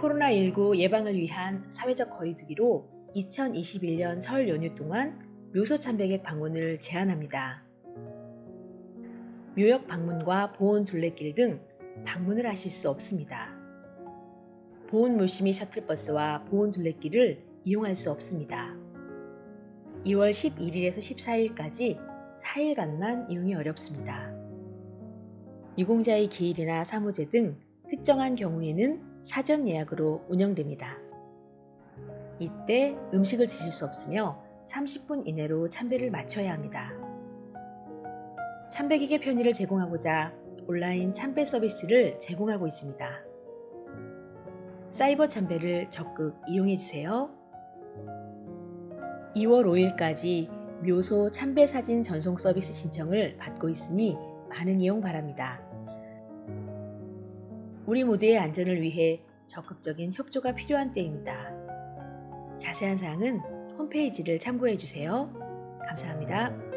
코로나19 예방을 위한 사회적 거리두기로 2021년 설 연휴 동안 묘소 참배객 방문을 제한합니다. 묘역 방문과 보온 둘레길 등 방문을 하실 수 없습니다. 보온 물심이 셔틀버스와 보온 둘레길을 이용할 수 없습니다. 2월 11일에서 14일까지 4일간만 이용이 어렵습니다. 유공자의 기일이나 사무제 등 특정한 경우에는 사전 예약으로 운영됩니다. 이때 음식을 드실 수 없으며 30분 이내로 참배를 마쳐야 합니다. 참배기계 편의를 제공하고자 온라인 참배 서비스를 제공하고 있습니다. 사이버 참배를 적극 이용해 주세요. 2월 5일까지 묘소 참배 사진 전송 서비스 신청을 받고 있으니 많은 이용 바랍니다. 우리 모두의 안전을 위해 적극적인 협조가 필요한 때입니다. 자세한 사항은 홈페이지를 참고해 주세요. 감사합니다.